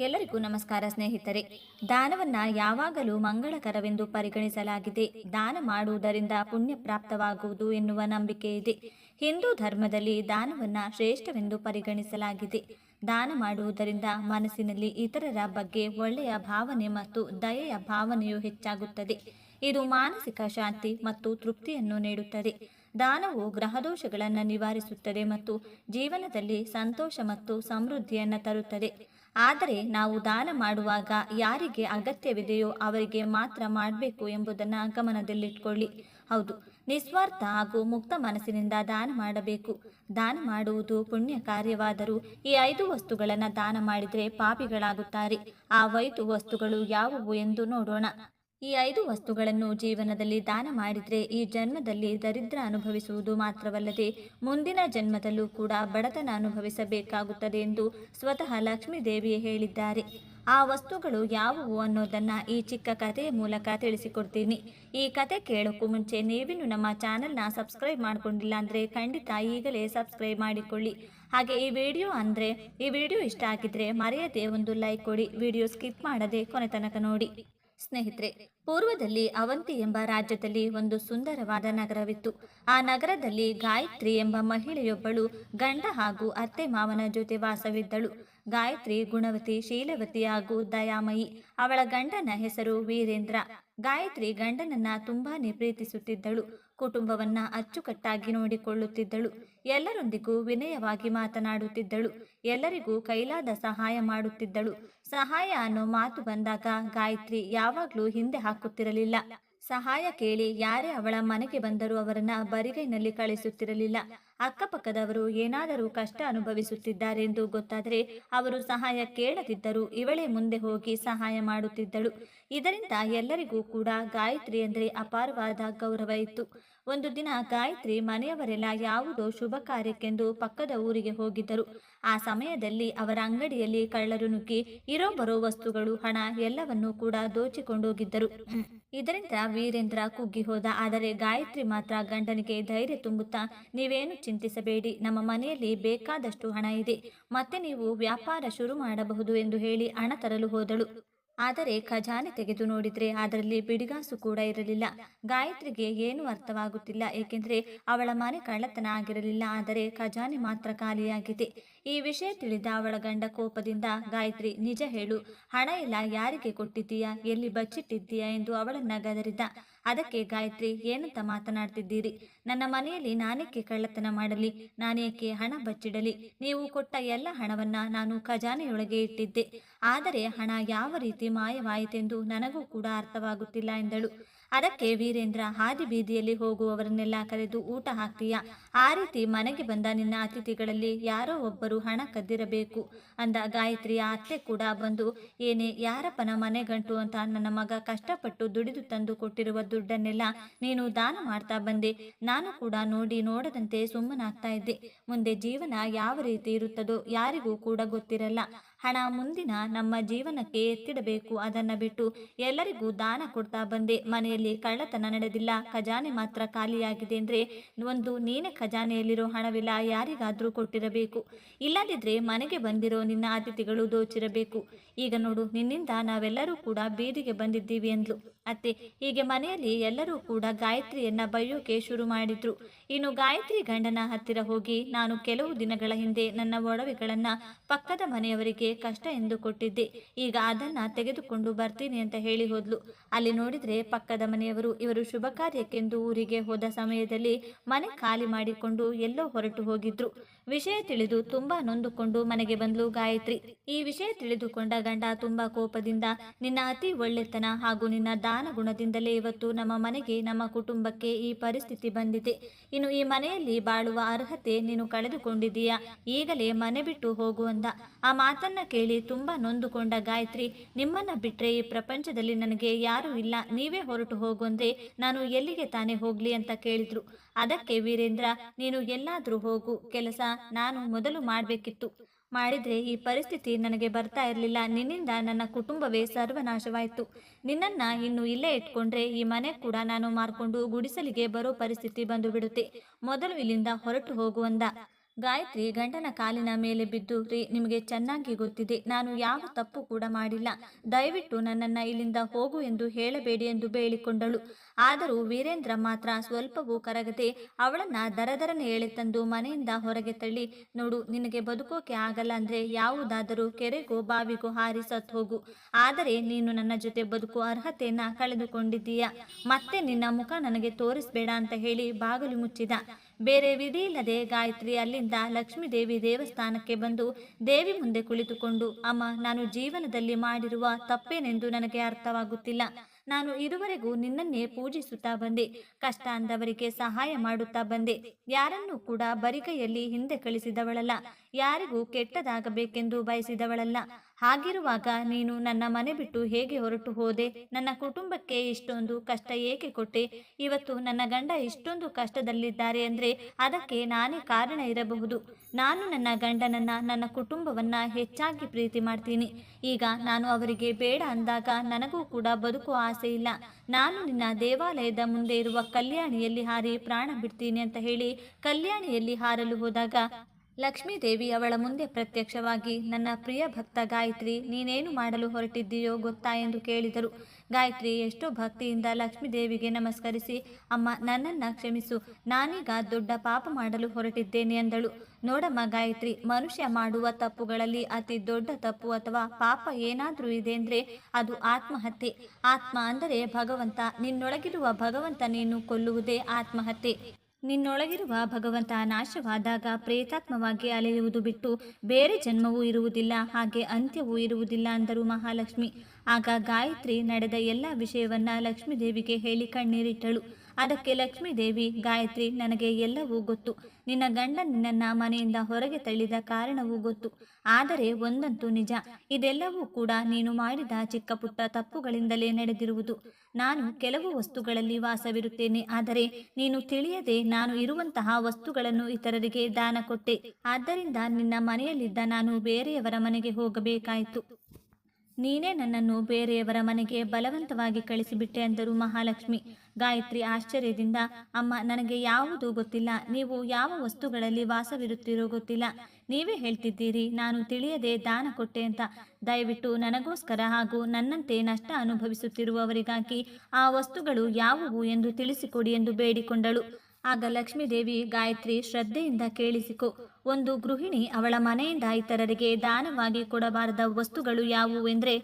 ಎಲ್ಲರಿಗೂ ನಮಸ್ಕಾರ ಸ್ನೇಹಿತರೆ. ದಾನವನ್ನ ಯಾವಾಗಲೂ ಮಂಗಳಕರವೆಂದು ಪರಿಗಣಿಸಲಾಗಿದೆ. ದಾನ ಮಾಡುವುದರಿಂದ ಪುಣ್ಯ ಪ್ರಾಪ್ತವಾಗುವುದು ಎನ್ನುವ ನಂಬಿಕೆ ಇದೆ. ಹಿಂದೂ ಧರ್ಮದಲ್ಲಿ ದಾನವನ್ನ ಶ್ರೇಷ್ಠವೆಂದು ಪರಿಗಣಿಸಲಾಗಿದೆ. ದಾನ ಮಾಡುವುದರಿಂದ ಮನಸ್ಸಿನಲ್ಲಿ ಇತರರ ಬಗ್ಗೆ ಒಳ್ಳೆಯ ಭಾವನೆ ಮತ್ತು ದಯೆಯ ಭಾವನೆಯು ಹೆಚ್ಚಾಗುತ್ತದೆ. ಇದು ಮಾನಸಿಕ ಶಾಂತಿ ಮತ್ತು ತೃಪ್ತಿಯನ್ನು ನೀಡುತ್ತದೆ. ದಾನವು ಗ್ರಹದೋಷಗಳನ್ನು ನಿವಾರಿಸುತ್ತದೆ ಮತ್ತು ಜೀವನದಲ್ಲಿ ಸಂತೋಷ ಮತ್ತು ಸಮೃದ್ಧಿಯನ್ನು ತರುತ್ತದೆ. ಆದರೆ ನಾವು ದಾನ ಮಾಡುವಾಗ ಯಾರಿಗೆ ಅಗತ್ಯವಿದೆಯೋ ಅವರಿಗೆ ಮಾತ್ರ ಮಾಡಬೇಕು ಎಂಬುದನ್ನು ಗಮನದಲ್ಲಿಟ್ಕೊಳ್ಳಿ. ಹೌದು, ನಿಸ್ವಾರ್ಥ ಹಾಗೂ ಮುಕ್ತ ಮನಸ್ಸಿನಿಂದ ದಾನ ಮಾಡಬೇಕು. ದಾನ ಮಾಡುವುದು ಪುಣ್ಯ ಕಾರ್ಯವಾದರೂ ಈ ಐದು ವಸ್ತುಗಳನ್ನು ದಾನ ಮಾಡಿದರೆ ಪಾಪಿಗಳಾಗುತ್ತಾರೆ. ಆ ಐದು ವಸ್ತುಗಳು ಯಾವುವು ಎಂದು ನೋಡೋಣ. ಈ ಐದು ವಸ್ತುಗಳನ್ನು ಜೀವನದಲ್ಲಿ ದಾನ ಮಾಡಿದರೆ ಈ ಜನ್ಮದಲ್ಲಿ ದರಿದ್ರ ಅನುಭವಿಸುವುದು ಮಾತ್ರವಲ್ಲದೆ ಮುಂದಿನ ಜನ್ಮದಲ್ಲೂ ಕೂಡ ಬಡತನ ಅನುಭವಿಸಬೇಕಾಗುತ್ತದೆ ಎಂದು ಸ್ವತಃ ಲಕ್ಷ್ಮೀದೇವಿ ಹೇಳಿದ್ದಾರೆ. ಆ ವಸ್ತುಗಳು ಯಾವುವು ಅನ್ನೋದನ್ನು ಈ ಚಿಕ್ಕ ಕಥೆಯ ಮೂಲಕ ತಿಳಿಸಿಕೊಡ್ತೀನಿ. ಈ ಕತೆ ಕೇಳೋಕ್ಕೂ ಮುಂಚೆ ನೀವಿನ್ನು ನಮ್ಮ ಚಾನಲ್ನ ಸಬ್ಸ್ಕ್ರೈಬ್ ಮಾಡಿಕೊಂಡಿಲ್ಲ ಅಂದರೆ ಖಂಡಿತ ಈಗಲೇ ಸಬ್ಸ್ಕ್ರೈಬ್ ಮಾಡಿಕೊಳ್ಳಿ. ಹಾಗೆ ಈ ವಿಡಿಯೋ ಅಂದರೆ ಈ ವಿಡಿಯೋ ಇಷ್ಟ ಆಗಿದ್ರೆ ಮರೆಯದೆ ಒಂದು ಲೈಕ್ ಕೊಡಿ. ವಿಡಿಯೋ ಸ್ಕಿಪ್ ಮಾಡದೆ ಕೊನೆ ತನಕ ನೋಡಿ. ಸ್ನೇಹಿತರೆ, ಪೂರ್ವದಲ್ಲಿ ಅವಂತಿ ಎಂಬ ರಾಜ್ಯದಲ್ಲಿ ಒಂದು ಸುಂದರವಾದ ನಗರವಿತ್ತು. ಆ ನಗರದಲ್ಲಿ ಗಾಯತ್ರಿ ಎಂಬ ಮಹಿಳೆಯೊಬ್ಬಳು ಗಂಡ ಹಾಗೂ ಅತ್ತೆ ಮಾವನ ಜೊತೆ ವಾಸವಿದ್ದಳು. ಗಾಯತ್ರಿ ಗುಣವತಿ, ಶೀಲವತಿ ಹಾಗೂ ದಯಾಮಯಿ, ಅವಳ ಗಂಡನ ಹೆಸರು ವೀರೇಂದ್ರ. ಗಾಯತ್ರಿ ಗಂಡನನ್ನ ತುಂಬಾನೇ ಪ್ರೀತಿಸುತ್ತಿದ್ದಳು. ಕುಟುಂಬವನ್ನ ಅಚ್ಚುಕಟ್ಟಾಗಿ ನೋಡಿಕೊಳ್ಳುತ್ತಿದ್ದಳು. ಎಲ್ಲರೊಂದಿಗೂ ವಿನಯವಾಗಿ ಮಾತನಾಡುತ್ತಿದ್ದಳು. ಎಲ್ಲರಿಗೂ ಕೈಲಾದ ಸಹಾಯ ಮಾಡುತ್ತಿದ್ದಳು. ಸಹಾಯ ಅನ್ನೋ ಮಾತು ಬಂದಾಗ ಗಾಯತ್ರಿ ಯಾವಾಗ್ಲೂ ಹಿಂದೆ ಹಾಕುತ್ತಿರಲಿಲ್ಲ. ಸಹಾಯ ಕೇಳಿ ಯಾರೇ ಅವಳ ಮನೆಗೆ ಬಂದರೂ ಅವರನ್ನ ಬರಿಗೈನಲ್ಲಿ ಕಳಿಸುತ್ತಿರಲಿಲ್ಲ. ಅಕ್ಕಪಕ್ಕದವರು ಏನಾದರೂ ಕಷ್ಟ ಅನುಭವಿಸುತ್ತಿದ್ದಾರೆ ಎಂದು ಗೊತ್ತಾದರೆ ಅವರು ಸಹಾಯ ಕೇಳದಿದ್ದರು ಇವಳೇ ಮುಂದೆ ಹೋಗಿ ಸಹಾಯ ಮಾಡುತ್ತಿದ್ದಳು. ಇದರಿಂದ ಎಲ್ಲರಿಗೂ ಕೂಡ ಗಾಯತ್ರಿ ಅಂದರೆ ಅಪಾರವಾದ ಗೌರವ ಇತ್ತು. ಒಂದು ದಿನ ಗಾಯತ್ರಿ ಮನೆಯವರೆಲ್ಲ ಯಾವುದೋ ಶುಭ ಕಾರ್ಯಕ್ಕೆಂದು ಪಕ್ಕದ ಊರಿಗೆ ಹೋಗಿದ್ದರು. ಆ ಸಮಯದಲ್ಲಿ ಅವರ ಅಂಗಡಿಯಲ್ಲಿ ಕಳ್ಳರು ನುಗ್ಗಿ ಇರೋ ಬರೋ ವಸ್ತುಗಳು, ಹಣ ಎಲ್ಲವನ್ನೂ ಕೂಡ ದೋಚಿಕೊಂಡೋಗಿದ್ದರು ಇದರಿಂದ ವೀರೇಂದ್ರ ಕುಗ್ಗಿ ಹೋದ. ಆದರೆ ಗಾಯತ್ರಿ ಮಾತ್ರ ಗಂಡನಿಗೆ ಧೈರ್ಯ ತುಂಬುತ್ತಾ, ನೀವೇನು ಚಿಂತಿಸಬೇಡಿ. ನಮ್ಮ ಮನೆಯಲ್ಲಿ ಬೇಕಾದಷ್ಟು ಹಣ ಇದೆ. ಮತ್ತೆ ನೀವು ವ್ಯಾಪಾರ ಶುರು ಮಾಡಬಹುದು ಎಂದು ಹೇಳಿ ಹಣ ತರಲು ಹೋದಳು. ಆದರೆ ಖಜಾನೆ ತೆಗೆದು ನೋಡಿದ್ರೆ ಅದರಲ್ಲಿ ಬಿಡಿಗಾಸು ಕೂಡ ಇರಲಿಲ್ಲ. ಗಾಯತ್ರಿಗೆ ಏನು ಅರ್ಥವಾಗುತ್ತಿಲ್ಲ. ಏಕೆಂದರೆ ಅವಳ ಮನೆ ಕಳ್ಳತನ ಆಗಿರಲಿಲ್ಲ. ಆದರೆ ಖಜಾನೆ ಮಾತ್ರ ಖಾಲಿಯಾಗಿದೆ. ಈ ವಿಷಯ ತಿಳಿದ ಅವಳ ಗಂಡ ಕೋಪದಿಂದ, ಗಾಯತ್ರಿ, ನಿಜ ಹೇಳು. ಹಣ ಇಲ್ಲ, ಯಾರಿಗೆ ಕೊಟ್ಟಿದ್ದೀಯಾ? ಎಲ್ಲಿ ಬಚ್ಚಿಟ್ಟಿದ್ದೀಯಾ? ಎಂದು ಅವಳನ್ನ ಗದರಿದ. ಅದಕ್ಕೆ, ಗಾಯತ್ರಿ, ಏನಂತ ಮಾತನಾಡ್ತಿದ್ದೀರಿ? ನನ್ನ ಮನೆಯಲ್ಲಿ ನಾನೇಕೆ ಕಳ್ಳತನ ಮಾಡಲಿ? ನಾನೇಕೆ ಹಣ ಬಚ್ಚಿಡಲಿ? ನೀವು ಕೊಟ್ಟ ಎಲ್ಲ ಹಣವನ್ನ ನಾನು ಖಜಾನೆಯೊಳಗೆ ಇಟ್ಟಿದ್ದೆ. ಆದರೆ ಹಣ ಯಾವ ರೀತಿ ಮಾಯವಾಯಿತೆಂದು ನನಗೂ ಕೂಡ ಅರ್ಥವಾಗುತ್ತಿಲ್ಲ ಎಂದಳು. ಅದಕ್ಕೆ ವೀರೇಂದ್ರ ಹಾದಿ ಬೀದಿಯಲ್ಲಿ ಹೋಗುವವರನ್ನೆಲ್ಲ ಕರೆದು ಊಟ ಹಾಕ್ತೀಯ? ಆ ರೀತಿ ಮನೆಗೆ ಬಂದ ನಿನ್ನ ಅತಿಥಿಗಳಲ್ಲಿ ಯಾರೋ ಒಬ್ಬರು ಹಣ ಕದ್ದಿರಬೇಕು ಅಂದ ಗಾಯತ್ರಿಯ ಅತ್ತೆ ಕೂಡ ಬಂದು, ಏನೇ ಯಾರಪ್ಪನ ಮನೆ ಗಂಟು ಅಂತ ನನ್ನ ಮಗ ಕಷ್ಟಪಟ್ಟು ದುಡಿದು ತಂದು ಕೊಟ್ಟಿರುವ ದುಡ್ಡನ್ನೆಲ್ಲ ನೀನು ದಾನ ಮಾಡ್ತಾ ಬಂದೆ. ನಾನು ಕೂಡ ನೋಡಿ ನೋಡದಂತೆ ಸುಮ್ಮನಾಗ್ತಾ ಇದ್ದೆ. ಮುಂದೆ ಜೀವನ ಯಾವ ರೀತಿ ಇರುತ್ತದೋ ಯಾರಿಗೂ ಕೂಡ ಗೊತ್ತಿರಲ್ಲ. ಹಣ ಮುಂದಿನ ನಮ್ಮ ಜೀವನಕ್ಕೆ ಎತ್ತಿಡಬೇಕು. ಅದನ್ನು ಬಿಟ್ಟು ಎಲ್ಲರಿಗೂ ದಾನ ಕೊಡ್ತಾ ಬಂದೆ. ಮನೆಯಲ್ಲಿ ಕಳ್ಳತನ ನಡೆದಿಲ್ಲ. ಖಜಾನೆ ಮಾತ್ರ ಖಾಲಿಯಾಗಿದೆ ಅಂದರೆ ಒಂದು ನೀನೆ ಖಜಾನೆಯಲ್ಲಿರೋ ಹಣವೆಲ್ಲ ಯಾರಿಗಾದರೂ ಕೊಟ್ಟಿರಬೇಕು. ಇಲ್ಲದಿದ್ದರೆ ಮನೆಗೆ ಬಂದಿರೋ ನಿನ್ನ ಅತಿಥಿಗಳು ದೋಚಿರಬೇಕು. ಈಗ ನೋಡು, ನಿನ್ನಿಂದ ನಾವೆಲ್ಲರೂ ಕೂಡ ಬೀದಿಗೆ ಬಂದಿದ್ದೀವಿ ಎಂದ್ಲು ಅತ್ತೆ, ಹೀಗೆ ಮನೆಯಲ್ಲಿ ಎಲ್ಲರೂ ಕೂಡ ಗಾಯತ್ರಿಯನ್ನ ಬೈಯೋಕೆ ಶುರು ಮಾಡಿದ್ರು. ಇನ್ನು ಗಾಯತ್ರಿ ಗಂಡನ ಹತ್ತಿರ ಹೋಗಿ ನಾನು ಕೆಲವು ದಿನಗಳ ಹಿಂದೆ ನನ್ನ ಒಡವೆಗಳನ್ನ ಪಕ್ಕದ ಮನೆಯವರಿಗೆ ಕಷ್ಟ ಎಂದು ಕೊಟ್ಟಿದ್ದೆ. ಈಗ ಅದನ್ನ ತೆಗೆದುಕೊಂಡು ಬರ್ತೀನಿ ಅಂತ ಹೇಳಿ ಹೋದ್ಲು. ಅಲ್ಲಿ ನೋಡಿದ್ರೆ ಪಕ್ಕದ ಮನೆಯವರು ಇವರು ಶುಭ ಕಾರ್ಯಕ್ಕೆಂದು ಊರಿಗೆ ಹೋದ ಸಮಯದಲ್ಲಿ ಮನೆ ಖಾಲಿ ಮಾಡಿಕೊಂಡು ಎಲ್ಲೋ ಹೊರಟು ಹೋಗಿದ್ರು. ವಿಷಯ ತಿಳಿದು ತುಂಬಾ ನೊಂದುಕೊಂಡು ಮನೆಗೆ ಬಂದ್ಲು ಗಾಯತ್ರಿ. ಈ ವಿಷಯ ತಿಳಿದುಕೊಂಡ ಗಂಡ ತುಂಬಾ ಕೋಪದಿಂದ ನಿನ್ನ ಅತಿ ಒಳ್ಳೆತನ ಹಾಗೂ ನಿನ್ನ ದಾನ ಗುಣದಿಂದಲೇ ಇವತ್ತು ನಮ್ಮ ಮನೆಗೆ, ನಮ್ಮ ಕುಟುಂಬಕ್ಕೆ ಈ ಪರಿಸ್ಥಿತಿ ಬಂದಿದೆ. ಇನ್ನು ಈ ಮನೆಯಲ್ಲಿ ಬಾಳುವ ಅರ್ಹತೆ ನೀನು ಕಳೆದುಕೊಂಡಿದ್ದೀಯಾ? ಈಗಲೇ ಮನೆ ಬಿಟ್ಟು ಹೋಗು ಅಂದ. ಆ ಮಾತನ್ನ ಕೇಳಿ ತುಂಬಾ ನೊಂದುಕೊಂಡ ಗಾಯತ್ರಿ, ನಿಮ್ಮನ್ನ ಬಿಟ್ರೆ ಈ ಪ್ರಪಂಚದಲ್ಲಿ ನನಗೆ ಯಾರೂ ಇಲ್ಲ, ನೀವೇ ಹೊರಟು ಹೋಗು ನಾನು ಎಲ್ಲಿಗೆ ತಾನೇ ಹೋಗ್ಲಿ ಅಂತ ಕೇಳಿದ್ರು. ಅದಕ್ಕೆ ವೀರೇಂದ್ರ, ನೀನು ಎಲ್ಲಾದ್ರೂ ಹೋಗು, ಕೆಲಸ ನಾನು ಮೊದಲು ಮಾಡಬೇಕಿತ್ತು. ಮಾಡಿದ್ರೆ ಈ ಪರಿಸ್ಥಿತಿ ನನಗೆ ಬರ್ತಾ ಇರಲಿಲ್ಲ. ನಿನ್ನಿಂದ ನನ್ನ ಕುಟುಂಬವೇ ಸರ್ವನಾಶವಾಯಿತು. ನಿನ್ನನ್ನ ಇನ್ನು ಇಲ್ಲೇ ಇಟ್ಕೊಂಡ್ರೆ ಈ ಮನೆ ಕೂಡ ನಾನು ಮಾರ್ಕೊಂಡು ಗುಡಿಸಲಿಗೆ ಬರೋ ಪರಿಸ್ಥಿತಿ ಬಂದು ಬಿಡುತ್ತೆ. ಮೊದಲು ಇಲ್ಲಿಂದ ಹೊರಟು ಹೋಗುವಂದ ಗಾಯತ್ರಿ ಗಂಡನ ಕಾಲಿನ ಮೇಲೆ ಬಿದ್ದು, ರೀ, ನಿಮಗೆ ಚೆನ್ನಾಗಿ ಗೊತ್ತಿದೆ. ನಾನು ಯಾವ ತಪ್ಪು ಕೂಡ ಮಾಡಿಲ್ಲ. ದಯವಿಟ್ಟು ನನ್ನನ್ನ ಇಲ್ಲಿಂದ ಹೋಗು ಎಂದು ಹೇಳಬೇಡಿ ಎಂದು ಬೇಳಿಕೊಂಡಳು ಆದರೂ ವೀರೇಂದ್ರ ಮಾತ್ರ ಸ್ವಲ್ಪವೂ ಕರಗದೆ ಅವಳನ್ನ ದರದರನೆ ಹೇಳಿ ತಂದು ಮನೆಯಿಂದ ಹೊರಗೆ ತಳ್ಳಿ, ನೋಡು, ನಿನಗೆ ಬದುಕೋಕೆ ಆಗಲ್ಲ ಅಂದ್ರೆ ಯಾವುದಾದರೂ ಕೆರೆಗೋ ಬಾವಿಗೋ ಹಾರಿ ಹೋಗು. ಆದರೆ ನೀನು ನನ್ನ ಜೊತೆ ಬದುಕು ಅರ್ಹತೆಯನ್ನ ಕಳೆದುಕೊಂಡಿದ್ದೀಯ. ಮತ್ತೆ ನಿನ್ನ ಮುಖ ನನಗೆ ತೋರಿಸ್ಬೇಡ ಅಂತ ಹೇಳಿ ಬಾಗಿಲು ಮುಚ್ಚಿದ. ಬೇರೆ ವಿಧಿ ಇಲ್ಲದೆ ಗಾಯತ್ರಿ ಅಲ್ಲಿಂದ ಲಕ್ಷ್ಮೀದೇವಿ ದೇವಸ್ಥಾನಕ್ಕೆ ಬಂದು ದೇವಿ ಮುಂದೆ ಕುಳಿತುಕೊಂಡು, ಅಮ್ಮ, ನಾನು ಜೀವನದಲ್ಲಿ ಮಾಡಿರುವ ತಪ್ಪೇನೆಂದು ನನಗೆ ಅರ್ಥವಾಗುತ್ತಿಲ್ಲ. ನಾನು ಇದುವರೆಗೂ ನಿನ್ನನ್ನೇ ಪೂಜಿಸುತ್ತಾ ಬಂದೆ ಕಷ್ಟ ಅಂದವರಿಗೆ ಸಹಾಯ ಮಾಡುತ್ತಾ ಬಂದೆ. ಯಾರನ್ನೂ ಕೂಡ ಬರಿಗೈಯಲ್ಲಿ ಹಿಂದೆ ಕಳಿಸಿದವಳಲ್ಲ. ಯಾರಿಗೂ ಕೆಟ್ಟದಾಗಬೇಕೆಂದು ಬಯಸಿದವಳಲ್ಲ. ಹಾಗಿರುವಾಗ ನೀನು ನನ್ನ ಮನೆ ಬಿಟ್ಟು ಹೇಗೆ ಹೊರಟು ಹೋದೆ? ನನ್ನ ಕುಟುಂಬಕ್ಕೆ ಇಷ್ಟೊಂದು ಕಷ್ಟ ಏಕೆ ಕೊಟ್ಟೆ? ಇವತ್ತು ನನ್ನ ಗಂಡ ಇಷ್ಟೊಂದು ಕಷ್ಟದಲ್ಲಿದ್ದಾರೆ ಅಂದರೆ ಅದಕ್ಕೆ ನಾನೇ ಕಾರಣ ಇರಬಹುದು. ನಾನು ನನ್ನ ಗಂಡನನ್ನು ನನ್ನ ಕುಟುಂಬವನ್ನು ಹೆಚ್ಚಾಗಿ ಪ್ರೀತಿ ಮಾಡ್ತೀನಿ. ಈಗ ನಾನು ಅವರಿಗೆ ಬೇಡ ಅಂದಾಗ ನನಗೂ ಕೂಡ ಬದುಕುವ ಆಸೆ ಇಲ್ಲ. ನಾನು ನಿನ್ನ ದೇವಾಲಯದ ಮುಂದೆ ಇರುವ ಕಲ್ಯಾಣಿಯಲ್ಲಿ ಹಾರಿ ಪ್ರಾಣ ಬಿಡ್ತೀನಿ ಅಂತ ಹೇಳಿ ಕಲ್ಯಾಣಿಯಲ್ಲಿ ಹಾರಲು ಹೋದಾಗ ಲಕ್ಷ್ಮೀದೇವಿ ಅವಳ ಮುಂದೆ ಪ್ರತ್ಯಕ್ಷವಾಗಿ, ನನ್ನ ಪ್ರಿಯ ಭಕ್ತ ಗಾಯತ್ರಿ, ನೀನೇನು ಮಾಡಲು ಹೊರಟಿದ್ದೀಯೋ ಗೊತ್ತಾ? ಎಂದು ಕೇಳಿದರು. ಗಾಯತ್ರಿ, ಎಷ್ಟೋ ಭಕ್ತಿಯಿಂದ ಲಕ್ಷ್ಮೀದೇವಿಗೆ ನಮಸ್ಕರಿಸಿ, ಅಮ್ಮ ನನ್ನನ್ನು ಕ್ಷಮಿಸು, ನಾನೀಗ ದೊಡ್ಡ ಪಾಪ ಮಾಡಲು ಹೊರಟಿದ್ದೇನೆ ಎಂದಳು ನೋಡಮ್ಮ ಗಾಯತ್ರಿ, ಮನುಷ್ಯ ಮಾಡುವ ತಪ್ಪುಗಳಲ್ಲಿ ಅತಿ ದೊಡ್ಡ ತಪ್ಪು ಅಥವಾ ಪಾಪ ಏನಾದರೂ ಇದೆ ಅಂದರೆ ಅದು ಆತ್ಮಹತ್ಯೆ. ಆತ್ಮ ಅಂದರೆ ಭಗವಂತ, ನಿನ್ನೊಳಗಿರುವ ಭಗವಂತ ನೀನು ಕೊಲ್ಲುವುದೇ ಆತ್ಮಹತ್ಯೆ. ನಿನ್ನೊಳಗಿರುವ ಭಗವಂತ ನಾಶವಾದಾಗ ಪ್ರೇತಾತ್ಮವಾಗಿ ಅಲೆಯುವುದು ಬಿಟ್ಟು ಬೇರೆ ಜನ್ಮವೂ ಇರುವುದಿಲ್ಲ, ಹಾಗೆ ಅಂತ್ಯವೂ ಇರುವುದಿಲ್ಲ ಅಂದರು ಮಹಾಲಕ್ಷ್ಮಿ. ಆಗ ಗಾಯತ್ರಿ ನಡೆದ ಎಲ್ಲ ವಿಷಯವನ್ನ ಲಕ್ಷ್ಮೀದೇವಿಗೆ ಹೇಳಿ ಕಣ್ಣೀರಿಟ್ಟಳು. ಅದಕ್ಕೆ ಲಕ್ಷ್ಮೀದೇವಿ, ಗಾಯತ್ರಿ, ನನಗೆ ಎಲ್ಲವೂ ಗೊತ್ತು. ನಿನ್ನ ಗಂಡ ನಿನ್ನ ಮನೆಯಿಂದ ಹೊರಗೆ ತಳ್ಳಿದ ಕಾರಣವೂ ಗೊತ್ತು. ಆದರೆ ಒಂದಂತೂ ನಿಜ, ಇದೆಲ್ಲವೂ ಕೂಡ ನೀನು ಮಾಡಿದ ಚಿಕ್ಕ ಪುಟ್ಟ ತಪ್ಪುಗಳಿಂದಲೇ ನಡೆದಿರುವುದು. ನಾನು ಕೆಲವು ವಸ್ತುಗಳಲ್ಲಿ ವಾಸವಿರುತ್ತೇನೆ, ಆದರೆ ನೀನು ತಿಳಿಯದೆ ನಾನು ಇರುವಂತಹ ವಸ್ತುಗಳನ್ನು ಇತರರಿಗೆ ದಾನ ಕೊಟ್ಟೆ. ಆದ್ದರಿಂದ ನಿನ್ನ ಮನೆಯಲ್ಲಿದ್ದ ನಾನು ಬೇರೆಯವರ ಮನೆಗೆ ಹೋಗಬೇಕಾಯಿತು. ನೀನೇ ನನ್ನನ್ನು ಬೇರೆಯವರ ಮನೆಗೆ ಬಲವಂತವಾಗಿ ಕಳಿಸಿಬಿಟ್ಟೆ ಅಂದರು ಮಹಾಲಕ್ಷ್ಮಿ. ಗಾಯತ್ರಿ ಆಶ್ಚರ್ಯದಿಂದ, ಅಮ್ಮ, ನನಗೆ ಯಾವುದೂ ಗೊತ್ತಿಲ್ಲ. ನೀವು ಯಾವ ವಸ್ತುಗಳಲ್ಲಿ ವಾಸವಿರುತ್ತೀರೋ ಗೊತ್ತಿಲ್ಲ. ನೀವೇ ಹೇಳ್ತಿದ್ದೀರಿ, ನಾನು ತಿಳಿಯದೆ ದಾನ ಕೊಟ್ಟೆ ಅಂತ. ದಯವಿಟ್ಟು ನನಗೋಸ್ಕರ ಹಾಗೂ ನನ್ನಂತೆ ನಷ್ಟ ಅನುಭವಿಸುತ್ತಿರುವವರಿಗಾಗಿ ಆ ವಸ್ತುಗಳು ಯಾವುವು ಎಂದು ತಿಳಿಸಿಕೊಡಿ ಎಂದು ಬೇಡಿಕೊಂಡಳು. ಆಗ ಲಕ್ಷ್ಮೀದೇವಿ ಗಾಯತ್ರಿ ಶ್ರದ್ಧೆಯಿಂದ ಕೇಳಿಸಿಕೊ, ಒಂದು ಗೃಹಿಣಿ ಅವಳ ಮನೆಯಿಂದ ಇತರರಿಗೆ ದಾನವಾಗಿ ಕೊಡಬಾರದ ವಸ್ತುಗಳು ಯಾವುವೆಂದರೆ,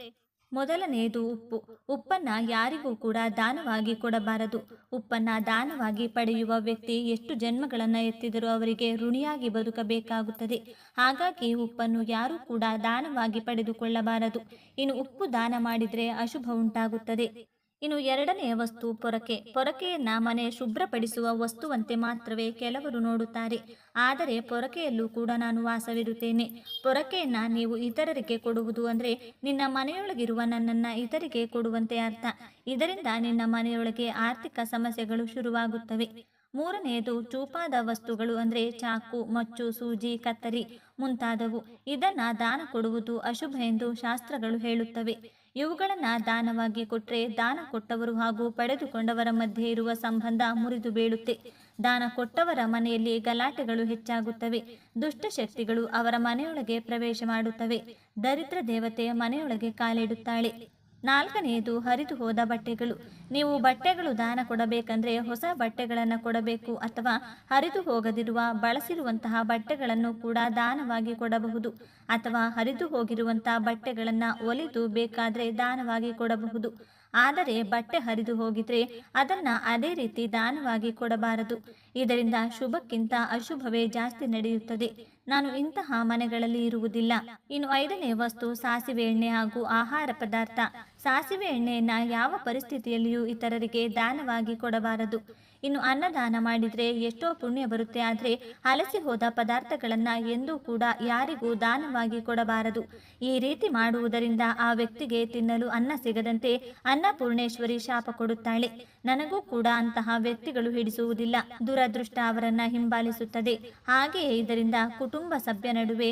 ಮೊದಲನೆಯದು ಉಪ್ಪು. ಉಪ್ಪನ್ನ ಯಾರಿಗೂ ಕೂಡ ದಾನವಾಗಿ ಕೊಡಬಾರದು. ಉಪ್ಪನ್ನ ದಾನವಾಗಿ ಪಡೆಯುವ ವ್ಯಕ್ತಿ ಎಷ್ಟು ಜನ್ಮಗಳನ್ನು ಎತ್ತಿದರೂ ಅವರಿಗೆ ಋಣಿಯಾಗಿ ಬದುಕಬೇಕಾಗುತ್ತದೆ. ಹಾಗಾಗಿ ಉಪ್ಪನ್ನು ಯಾರೂ ಕೂಡ ದಾನವಾಗಿ ಪಡೆದುಕೊಳ್ಳಬಾರದು. ಇನ್ನು ಉಪ್ಪು ದಾನ ಮಾಡಿದರೆ ಅಶುಭ ಉಂಟಾಗುತ್ತದೆ. ಇನ್ನು ಎರಡನೆಯ ವಸ್ತು ಪೊರಕೆ. ಪೊರಕೆಯನ್ನ ಮನೆ ಶುಭ್ರಪಡಿಸುವ ವಸ್ತುವಂತೆ ಮಾತ್ರವೇ ಕೆಲವರು ನೋಡುತ್ತಾರೆ. ಆದರೆ ಪೊರಕೆಯಲ್ಲೂ ಕೂಡ ನಾನು ವಾಸವಿರುತ್ತೇನೆ. ಪೊರಕೆಯನ್ನ ನೀವು ಇತರರಿಗೆ ಕೊಡುವುದು ಅಂದರೆ ನಿನ್ನ ಮನೆಯೊಳಗಿರುವ ನನ್ನನ್ನು ಇತರಿಗೆ ಕೊಡುವಂತೆ ಅರ್ಥ. ಇದರಿಂದ ನಿನ್ನ ಮನೆಯೊಳಗೆ ಆರ್ಥಿಕ ಸಮಸ್ಯೆಗಳು ಶುರುವಾಗುತ್ತವೆ. ಮೂರನೆಯದು ಚೂಪಾದ ವಸ್ತುಗಳು ಅಂದರೆ ಚಾಕು, ಮಚ್ಚು, ಸೂಜಿ, ಕತ್ತರಿ ಮುಂತಾದವು. ಇದನ್ನು ದಾನ ಕೊಡುವುದು ಅಶುಭ ಎಂದು ಶಾಸ್ತ್ರಗಳು ಹೇಳುತ್ತವೆ. ಇವುಗಳನ್ನು ದಾನವಾಗಿ ಕೊಟ್ಟರೆ ದಾನ ಕೊಟ್ಟವರು ಹಾಗೂ ಪಡೆದುಕೊಂಡವರ ಮಧ್ಯೆ ಇರುವ ಸಂಬಂಧ ಮುರಿದು ಬೀಳುತ್ತೆ. ದಾನ ಕೊಟ್ಟವರ ಮನೆಯಲ್ಲಿ ಗಲಾಟೆಗಳು ಹೆಚ್ಚಾಗುತ್ತವೆ. ದುಷ್ಟಶಕ್ತಿಗಳು ಅವರ ಮನೆಯೊಳಗೆ ಪ್ರವೇಶ ಮಾಡುತ್ತವೆ. ದರಿದ್ರ ದೇವತೆ ಮನೆಯೊಳಗೆ ಕಾಲಿಡುತ್ತಾಳೆ. ನಾಲ್ಕನೆಯದು ಹರಿದು ಹೋದ ಬಟ್ಟೆಗಳು. ನೀವು ಬಟ್ಟೆಗಳು ದಾನ ಕೊಡಬೇಕಂದ್ರೆ ಹೊಸ ಬಟ್ಟೆಗಳನ್ನು ಕೊಡಬೇಕು ಅಥವಾ ಹರಿದು ಹೋಗದಿರುವ ಬಳಸಿರುವಂತಹ ಬಟ್ಟೆಗಳನ್ನು ಕೂಡ ದಾನವಾಗಿ ಕೊಡಬಹುದು. ಅಥವಾ ಹರಿದು ಹೋಗಿರುವಂತಹ ಬಟ್ಟೆಗಳನ್ನು ಒಲಿದು ಬೇಕಾದರೆ ದಾನವಾಗಿ ಕೊಡಬಹುದು. ಆದರೆ ಬಟ್ಟೆ ಹರಿದು ಹೋಗಿದ್ರೆ ಅದನ್ನು ಅದೇ ರೀತಿ ದಾನವಾಗಿ ಕೊಡಬಾರದು. ಇದರಿಂದ ಶುಭಕ್ಕಿಂತ ಅಶುಭವೇ ಜಾಸ್ತಿ ನಡೆಯುತ್ತದೆ. ನಾನು ಇಂತಹ ಮನೆಗಳಲ್ಲಿ ಇರುವುದಿಲ್ಲ. ಇನ್ನು ಐದನೇ ವಸ್ತು ಸಾಸಿವೆ ಎಣ್ಣೆ ಹಾಗೂ ಆಹಾರ ಪದಾರ್ಥ. ಸಾಸಿವೆ ಎಣ್ಣೆಯನ್ನ ಯಾವ ಪರಿಸ್ಥಿತಿಯಲ್ಲಿಯೂ ಇತರರಿಗೆ ದಾನವಾಗಿ ಕೊಡಬಾರದು. ಇನ್ನು ಅನ್ನದಾನ ಮಾಡಿದರೆ ಎಷ್ಟೋ ಪುಣ್ಯ ಬರುತ್ತೆ. ಆದರೆ ಹಲಸಿ ಹೋದ ಪದಾರ್ಥಗಳನ್ನು ಎಂದೂ ಕೂಡ ಯಾರಿಗೂ ದಾನವಾಗಿ ಕೊಡಬಾರದು. ಈ ರೀತಿ ಮಾಡುವುದರಿಂದ ಆ ವ್ಯಕ್ತಿಗೆ ತಿನ್ನಲು ಅನ್ನ ಸಿಗದಂತೆ ಅನ್ನಪೂರ್ಣೇಶ್ವರಿ ಶಾಪ ಕೊಡುತ್ತಾಳೆ. ನನಗೂ ಕೂಡ ಅಂತಹ ವ್ಯಕ್ತಿಗಳು ಹಿಡಿಸುವುದಿಲ್ಲ. ದುರದೃಷ್ಟ ಅವರನ್ನ ಹಿಂಬಾಲಿಸುತ್ತದೆ. ಹಾಗೆಯೇ ಇದರಿಂದ ಕುಟುಂಬ ಸಭ್ಯ ನಡುವೆ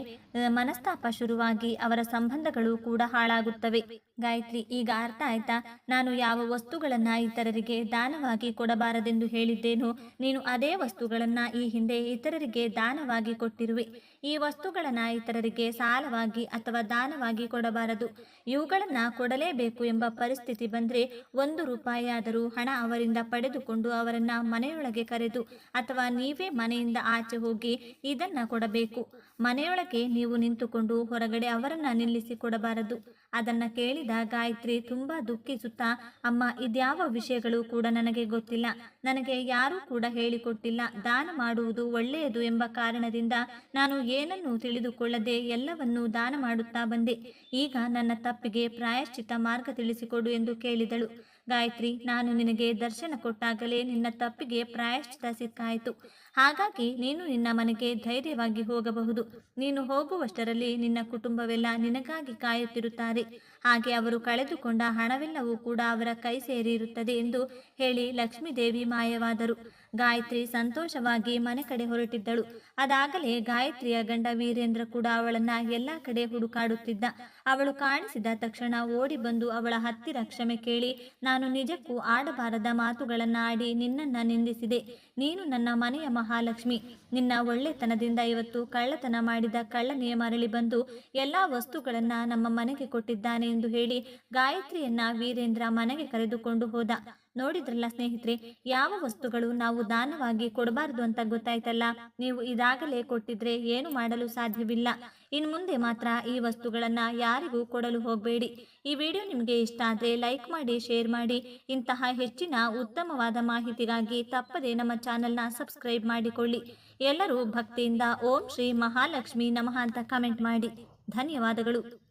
ಮನಸ್ತಾಪ ಶುರುವಾಗಿ ಅವರ ಸಂಬಂಧಗಳು ಕೂಡ ಹಾಳಾಗುತ್ತವೆ. ಗಾಯತ್ರಿ, ಈಗ ಅರ್ಥ ಆಯ್ತಾ? ನಾನು ಯಾವ ವಸ್ತುಗಳನ್ನ ಇತರರಿಗೆ ದಾನವಾಗಿ ಕೊಡಬಾರದೆಂದು ಹೇಳಿದ್ದೇನೋ, ನೀನು ಅದೇ ವಸ್ತುಗಳನ್ನು ಈ ಹಿಂದೆ ಇತರರಿಗೆ ದಾನವಾಗಿ ಕೊಟ್ಟಿರುವೆ. ಈ ವಸ್ತುಗಳನ್ನು ಇತರರಿಗೆ ಸಾಲವಾಗಿ ಅಥವಾ ದಾನವಾಗಿ ಕೊಡಬಾರದು. ಇವುಗಳನ್ನು ಕೊಡಲೇಬೇಕು ಎಂಬ ಪರಿಸ್ಥಿತಿ ಬಂದರೆ ಒಂದು ರೂಪಾಯಿಯಾದರೂ ಹಣ ಅವರಿಂದ ಪಡೆದುಕೊಂಡು ಅವರನ್ನು ಮನೆಯೊಳಗೆ ಕರೆದು ಅಥವಾ ನೀವೇ ಮನೆಯಿಂದ ಆಚೆ ಹೋಗಿ ಇದನ್ನು ಕೊಡಬೇಕು. ಮನೆಯೊಳಗೆ ನೀವು ನಿಂತುಕೊಂಡು ಹೊರಗಡೆ ಅವರನ್ನ ನಿಲ್ಲಿಸಿ ಕೊಡಬಾರದು ಅದನ್ನ ಕೇಳಿದ ಗಾಯತ್ರಿ ತುಂಬಾ ದುಃಖಿಸುತ್ತಾ, ಅಮ್ಮ, ಇದ್ಯಾವ ವಿಷಯಗಳು ಕೂಡ ನನಗೆ ಗೊತ್ತಿಲ್ಲ. ನನಗೆ ಯಾರೂ ಕೂಡ ಹೇಳಿಕೊಟ್ಟಿಲ್ಲ. ದಾನ ಮಾಡುವುದು ಒಳ್ಳೆಯದು ಎಂಬ ಕಾರಣದಿಂದ ನಾನು ಏನನ್ನು ತಿಳಿದುಕೊಳ್ಳದೆ ಎಲ್ಲವನ್ನೂ ದಾನ ಮಾಡುತ್ತಾ ಬಂದೆ. ಈಗ ನನ್ನ ತಪ್ಪಿಗೆ ಪ್ರಾಯಶ್ಚಿತ ಮಾರ್ಗ ತಿಳಿಸಿಕೊಡು ಎಂದು ಕೇಳಿದಳು. ಗಾಯತ್ರಿ, ನಾನು ನಿನಗೆ ದರ್ಶನ ಕೊಟ್ಟಾಗಲೇ ನಿನ್ನ ತಪ್ಪಿಗೆ ಪ್ರಾಯಶ್ಚಿತ ಸಿಕ್ಕಾಯಿತು. ಹಾಗಾಗಿ ನೀನು ನಿನ್ನ ಮನೆಗೆ ಧೈರ್ಯವಾಗಿ ಹೋಗಬಹುದು. ನೀನು ಹೋಗುವಷ್ಟರಲ್ಲಿ ನಿನ್ನ ಕುಟುಂಬವೆಲ್ಲ ನಿನಗಾಗಿ ಕಾಯುತ್ತಿರುತ್ತಾರೆ. ಹಾಗೆ ಅವರು ಕಳೆದುಕೊಂಡ ಹಣವೆಲ್ಲವೂ ಕೂಡ ಅವರ ಕೈ ಸೇರಿರುತ್ತದೆ ಎಂದು ಹೇಳಿ ಲಕ್ಷ್ಮೀದೇವಿ ಮಾಯವಾದರು. ಗಾಯತ್ರಿ ಸಂತೋಷವಾಗಿ ಮನೆ ಕಡೆ ಹೊರಟಿದ್ದಳು. ಅದಾಗಲೇ ಗಾಯತ್ರಿಯ ಗಂಡ ವೀರೇಂದ್ರ ಕೂಡ ಅವಳನ್ನ ಎಲ್ಲ ಕಡೆ ಹುಡುಕಾಡುತ್ತಿದ್ದ. ಅವಳು ಕಾಣಿಸಿದ ತಕ್ಷಣ ಓಡಿ ಬಂದು ಅವಳ ಹತ್ತಿರ ಕ್ಷಮೆ ಕೇಳಿ, ನಾನು ನಿಜಕ್ಕೂ ಆಡಬಾರದ ಮಾತುಗಳನ್ನ ಆಡಿ ನಿನ್ನನ್ನ ನಿಂದಿಸಿದೆ. ನೀನು ನನ್ನ ಮನೆಯ ಮಹಾಲಕ್ಷ್ಮಿ. ನಿನ್ನ ಒಳ್ಳೆತನದಿಂದ ಇವತ್ತು ಕಳ್ಳತನ ಮಾಡಿದ ಕಳ್ಳನೆಯ ಮರಳಿ ಬಂದು ಎಲ್ಲಾ ವಸ್ತುಗಳನ್ನ ನಮ್ಮ ಮನೆಗೆ ಕೊಟ್ಟಿದ್ದಾನೆ ಎಂದು ಹೇಳಿ ಗಾಯತ್ರಿಯನ್ನ ವೀರೇಂದ್ರ ಮನೆಗೆ ಕರೆದುಕೊಂಡು ಹೋದ. ನೋಡಿದ್ರಲ್ಲ ಸ್ನೇಹಿತರೆ, ಯಾವ ವಸ್ತುಗಳು ನಾವು ದಾನವಾಗಿ ಕೊಡಬಾರದು ಅಂತ ಗೊತ್ತಾಯ್ತಲ್ಲ? ನೀವು ಇದಾಗಲೇ ಕೊಟ್ಟಿದ್ರೆ ಏನು ಮಾಡಲು ಸಾಧ್ಯವಿಲ್ಲ. ಇನ್ನು ಮುಂದೆ ಮಾತ್ರ ಈ ವಸ್ತುಗಳನ್ನ ಯಾರಿಗೂ ಕೊಡಲು ಹೋಗಬೇಡಿ. ಈ ವಿಡಿಯೋ ನಿಮಗೆ ಇಷ್ಟ ಆದ್ರೆ ಲೈಕ್ ಮಾಡಿ, ಶೇರ್ ಮಾಡಿ. ಇಂತಹ ಹೆಚ್ಚಿನ ಉತ್ತಮವಾದ ಮಾಹಿತಿಗಾಗಿ ತಪ್ಪದೆ ನಮ್ಮ ಚಾನೆಲ್ನ ಸಬ್ಸ್ಕ್ರೈಬ್ ಮಾಡಿಕೊಳ್ಳಿ. ಎಲ್ಲರೂ ಭಕ್ತಿಯಿಂದ ಓಂ ಶ್ರೀ ಮಹಾಲಕ್ಷ್ಮಿ ನಮಃ ಅಂತ ಕಮೆಂಟ್ ಮಾಡಿ. ಧನ್ಯವಾದಗಳು.